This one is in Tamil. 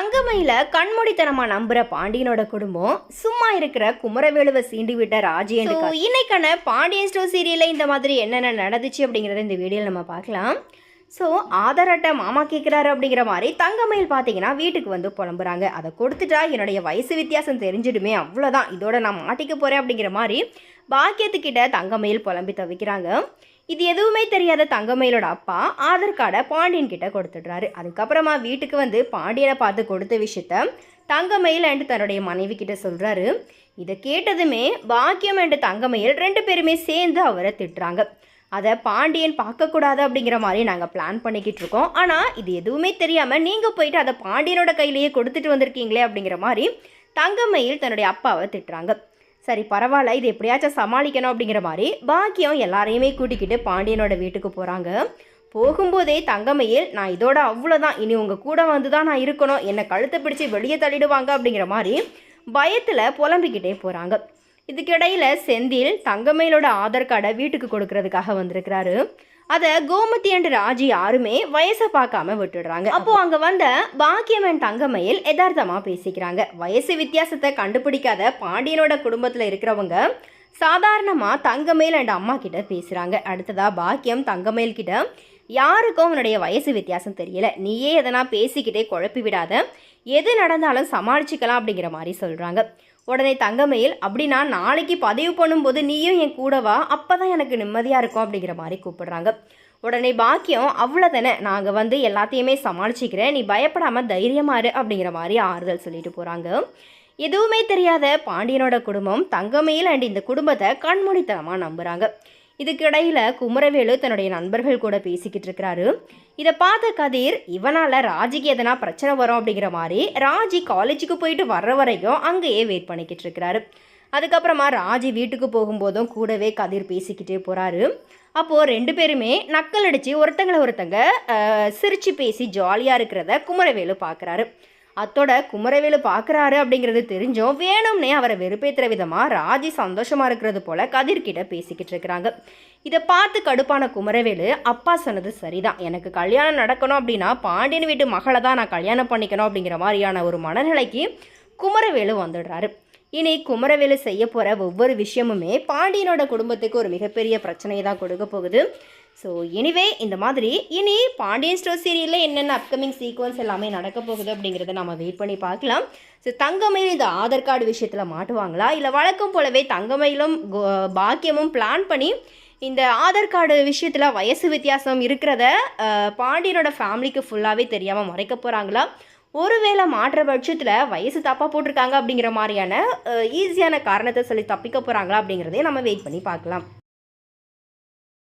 தங்கமயில கண்மூடித்தனமா நம்புற பாண்டியனோட குடும்பம் சும்மா இருக்கிற குமரவேலுவை சீண்டி விட்ட ராஜேண்டு இன்னைக்கான பாண்டியன் ஸ்டோர் சீரியல்ல இந்த மாதிரி என்னென்ன நடந்துச்சு அப்படிங்கறத இந்த வீடியோல நம்ம பார்க்கலாம். ஸோ ஆதார் அட்டை மாமா கேட்குறாரு அப்படிங்கிற மாதிரி தங்கமயில் பார்த்தீங்கன்னா வீட்டுக்கு வந்து புலம்புறாங்க. அதை கொடுத்துட்டா என்னுடைய வயசு வித்தியாசம் தெரிஞ்சிடுமே அவ்வளோதான் இதோட நான் மாட்டிக்க போகிறேன் அப்படிங்கிற மாதிரி பாக்கியத்துக்கிட்ட தங்கமயில் புலம்பி தவிக்கிறாங்க. இது எதுவுமே தெரியாத தங்கமயிலோட அப்பா ஆதார் கார்டை பாண்டியன் கிட்ட கொடுத்துடுறாரு. அதுக்கப்புறமா வீட்டுக்கு வந்து பாண்டியனை பார்த்து கொடுத்த விஷயத்த தங்கமயில் அண்டு தன்னுடைய மனைவி கிட்ட சொல்கிறாரு இதை கேட்டதுமே பாக்கியம் அண்டு தங்கமயில் ரெண்டு பேருமே சேர்ந்து அவரை திட்டுறாங்க. அதை பாண்டியன் பார்க்கக்கூடாது அப்படிங்கிற மாதிரி நாங்கள் பிளான் பண்ணிக்கிட்டு இருக்கோம். ஆனால் இது எதுவுமே தெரியாமல் நீங்கள் போயிட்டு அதை பாண்டியனோட கையிலேயே கொடுத்துட்டு வந்திருக்கீங்களே அப்படிங்கிற மாதிரி தங்கமயில் தன்னுடைய அப்பாவை திட்டுறாங்க. சரி பரவாயில்ல இது எப்படியாச்சும் சமாளிக்கணும் அப்படிங்கிற மாதிரி பாக்கியம் எல்லாரையுமே கூட்டிக்கிட்டு பாண்டியனோட வீட்டுக்கு போகிறாங்க போகும்போதே தங்கமையில் நான் இதோட அவ்வளோதான் இனி உங்கள் கூட வந்து தான் நான் இருக்கணும். என்னை கழுத்தை பிடிச்சி வெளியே தள்ளிடுவாங்க அப்படிங்கிற மாதிரி பயத்தில் புலம்பிக்கிட்டே போகிறாங்க இதுக்கிடையில் செந்தில் தங்கமயிலோட ஆதார் கார்டை வீட்டுக்கு கொடுக்கறதுக்காக வந்திருக்கிறாரு. அதை கோமதி அண்ட் ராஜி யாருமே வயசை பார்க்காம விட்டுடுறாங்க. அப்போ அங்க வந்த பாக்கியம் அண்ட் தங்கமயில் யதார்த்தமா பேசிக்கிறாங்க. வயசு வித்தியாசத்தை கண்டுபிடிக்காத பாண்டியனோட குடும்பத்துல இருக்கிறவங்க சாதாரணமா தங்கமயில் அண்ட் அம்மா கிட்ட பேசுறாங்க. அடுத்ததா பாக்கியம் தங்கமயில் கிட்ட யாருக்கும் அவனுடைய வயசு வித்தியாசம் தெரியல. நீயே எதனா பேசிக்கிட்டே குழப்பி விடாத. எது நடந்தாலும் சமாளிச்சுக்கலாம் அப்படிங்கிற மாதிரி சொல்றாங்க. உடனே தங்கமயில் அப்படின்னா நாளைக்கு பதிவு பண்ணும்போது நீயும் என் கூடவா அப்போ தான் எனக்கு நிம்மதியாக இருக்கும் அப்படிங்கிற மாதிரி கூப்பிடுறாங்க. உடனே பாக்கியம் அவ்வளோதானே நாங்கள் வந்து எல்லாத்தையுமே சமாளிச்சிக்கிறேன் நீ பயப்படாமல் தைரியமாறு அப்படிங்கிற மாதிரி ஆறுதல் சொல்லிட்டு போகிறாங்க எதுவுமே தெரியாத பாண்டியனோட குடும்பம் தங்கமயில் அண்ட் இந்த குடும்பத்தை கண்மூடித்தனமாக நம்புகிறாங்க இதுக்கிடையில் குமரவேலு தன்னுடைய நண்பர்கள் கூட பேசிக்கிட்டு இருக்கிறாரு. இதை பார்த்த கதிர் இவனால் ராஜிக்கு எதனா பிரச்சனை வரும் அப்படிங்கிற மாதிரி ராஜி காலேஜுக்கு போயிட்டு வர்ற வரைக்கும் அங்கேயே வெயிட் பண்ணிக்கிட்டு இருக்கிறாரு. அதுக்கப்புறமா ராஜி வீட்டுக்கு போகும்போதும் கூடவே கதிர் பேசிக்கிட்டே போகிறாரு அப்போது ரெண்டு பேருமே நக்கல் அடித்து ஒருத்தங்களை ஒருத்தங்க சிரித்து பேசி ஜாலியாக இருக்கிறத குமரவேலு பார்க்குறாரு. அத்தோட குமரவேலு பார்க்குறாரு அப்படிங்கிறது தெரிஞ்சும் வேணும்னே அவரை வெறுப்பேற்றுற விதமாக ராஜி சந்தோஷமாக இருக்கிறது போல கதிர்கிட்ட பேசிக்கிட்டு இருக்கிறாங்க. இதை பார்த்து கடுப்பான குமரவேலு அப்பா சொன்னது சரிதான். எனக்கு கல்யாணம் நடக்கணும் அப்படின்னா பாண்டியன் வீட்டு மகளை தான் நான் கல்யாணம் பண்ணிக்கணும் அப்படிங்கிற மாதிரியான ஒரு மனநிலைக்கு குமரவேலு வந்துடுறாரு. இனி குமரவேலு செய்ய போகிற ஒவ்வொரு விஷயமுமே பாண்டியனோட குடும்பத்துக்கு ஒரு மிகப்பெரிய பிரச்சனையை தான் கொடுக்க போகுது. ஸோ எனிவே இந்த மாதிரி இனி பாண்டியன் ஸ்டோர் சீரியலில் என்னென்ன அப்கமிங் சீக்வன்ஸ் எல்லாமே நடக்க போகுது அப்படிங்கிறத நம்ம வெயிட் பண்ணி பார்க்கலாம். ஸோ தங்கமயில் இந்த ஆதார் கார்டு விஷயத்தில் மாட்டுவாங்களா? இல்லை வழக்கம் போலவே தங்கமயிலும் கோ- பாக்கியமும் பிளான் பண்ணி இந்த ஆதார் கார்டு விஷயத்தில் வயசு வித்தியாசம் இருக்கிறத பாண்டியனோட ஃபேமிலிக்கு ஃபுல்லாகவே தெரியாமல் மறைக்க போகிறாங்களா ஒருவேளை மாற்ற பட்சத்தில் வயசு தப்பாக போட்டிருக்காங்க அப்படிங்கிற மாதிரியான ஈஸியான காரணத்தை சொல்லி தப்பிக்க போகிறாங்களா அப்படிங்கிறதையும் நம்ம வெயிட் பண்ணி பார்க்கலாம்.